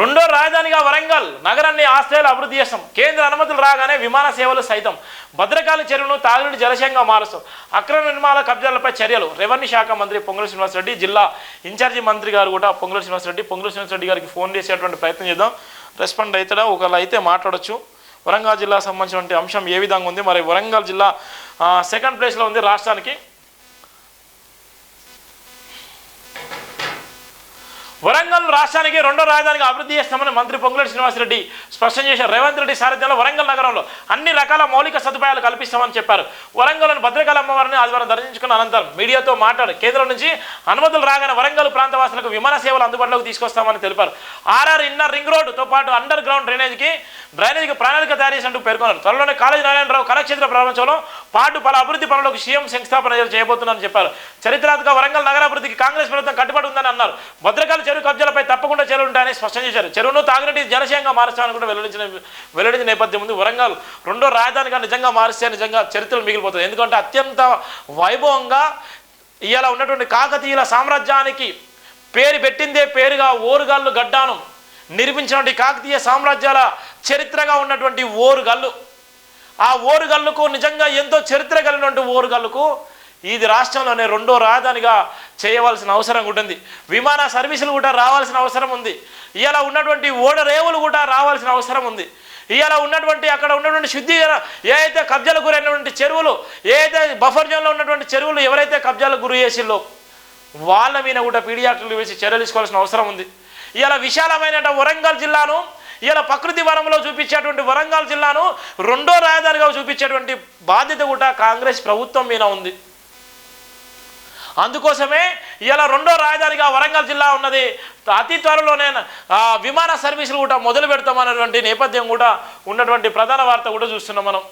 రెండో రాజధానిగా వరంగల్ నగరాన్ని ఆస్ట్రేలియా అభివృద్ధి చేస్తాం. కేంద్ర అనుమతులు రాగానే విమాన సేవలు సైతం. భద్రకాళి చెరువును తాగునీటి జలశయంగా మారుస్తాం. అక్రమ నిర్మాణ కబ్జాలపై చర్యలు. రెవెన్యూ శాఖ మంత్రి పొంగుల శ్రీనివాసరెడ్డి జిల్లా ఇన్ఛార్జి మంత్రి గారు కూడా పొంగుల శ్రీనివాసరెడ్డి పొంగుల శ్రీనివాసరెడ్డి గారికి ఫోన్ చేసేటువంటి ప్రయత్నం చేద్దాం. రెస్పాండ్ అవుతాడా ఒకవేళ అయితే మాట్లాడొచ్చు. వరంగల్ జిల్లా సంబంధించినటువంటి అంశం ఏ విధంగా ఉంది? మరి వరంగల్ జిల్లా సెకండ్ ప్లేస్లో ఉంది రాష్ట్రానికి. వరంగల్ రాష్ట్రానికి రెండో రాజధానిగా అభివృద్ధి చేస్తామని మంత్రి పొంగులేటి శ్రీనివాసరెడ్డి స్పష్టం చేశారు. రేవంత్ రెడ్డి సారథ్యంలో వరంగల్ నగరంలో అన్ని రకాల మౌలిక సదుపాయాలు కల్పిస్తామని చెప్పారు. వరంగల్లోని భద్రకాళ అమ్మవారిని ఆదివారం దర్శించుకున్న అనంతరం మీడియాతో మాట్లాడు కేంద్రం నుంచి అనుమతులు రాగానే వరంగల్ ప్రాంతవాసులకు విమాన సేవలు అందుబాటులోకి తీసుకొస్తామని తెలిపారు. ఆర్ఆర్ ఇన్నర్ రింగ్ రోడ్డుతో పాటు అండర్ గ్రౌండ్ డ్రైనేజ్కి డ్రైనేజ్కి ప్రణాళిక తయారు చేసినట్టు పేర్కొన్నారు. త్వరలోనే కాలేజీ నారాయణరావు కళాక్షేత్ర ప్రారంభంలో పాటు పలు అభివృద్ధి పనులకు సీఎం శంకుస్థాపన చేయబోతున్నారని చెప్పారు. చరిత్రాత్మక వరంగల్ నగరాభివృద్ధికి కాంగ్రెస్ ప్రభుత్వం కట్టుబడి ఉందని అన్నారు. భద్రకాళి చెరువు కబ్జాలపై తప్పకుండా చర్యలు ఉంటాయని స్పష్టం చేశారు. చెరువును తాగునీటి జలశయంగా మారుస్తామని కూడా వెల్లడించిన వెల్లడించిన నేపథ్యం ఉంది. వరంగల్ రెండో రాజధానిగా నిజంగా మారిస్తే నిజంగా చరిత్రలు మిగిలిపోతుంది ఎందుకంటే అత్యంత వైభవంగా ఇవాళ ఉన్నటువంటి కాకతీయుల సామ్రాజ్యానికి పేరు పెట్టిందే పేరుగా ఓరుగల్లు గడ్డాను నిర్మించినటువంటి కాకతీయ సామ్రాజ్యాల చరిత్రగా ఉన్నటువంటి ఓరుగల్లు. ఆ ఓరుగల్లుకు నిజంగా ఎంతో చరిత్ర కలిగినటువంటి ఓరుగల్లుకు ఇది రాష్ట్రంలోనే రెండో రాజధానిగా చేయవలసిన అవసరం ఉంటుంది. విమాన సర్వీసులు కూడా రావాల్సిన అవసరం ఉంది. ఇలా ఉన్నటువంటి ఓడరేవులు కూడా రావాల్సిన అవసరం ఉంది. ఇవాళ ఉన్నటువంటి అక్కడ ఉన్నటువంటి శుద్ధి ఏదైతే కబ్జాలకు గురైనటువంటి చెరువులు ఏదైతే బఫర్ జోన్లో ఉన్నటువంటి చెరువులు ఎవరైతే కబ్జాలకు గురి చేసిల్లో వాళ్ళ మీద కూడా పీడియాటర్లు వేసి చర్యలు తీసుకోవాల్సిన అవసరం ఉంది. ఇలా విశాలమైన వరంగల్ జిల్లాను ఇలా ప్రకృతి వనంలో చూపించేటువంటి వరంగల్ జిల్లాను రెండో రాజధానిగా చూపించేటువంటి బాధ్యత కూడా కాంగ్రెస్ ప్రభుత్వం మీద ఉంది. అందుకోసమే ఇలా రెండో రాజధానిగా వరంగల్ జిల్లా ఉన్నది. అతి త్వరలోనే విమాన సర్వీసులు కూడా మొదలు పెడతామన్నటువంటి నేపథ్యం కూడా ఉన్నటువంటి ప్రధాన వార్త కూడా చూస్తున్నాం మనం.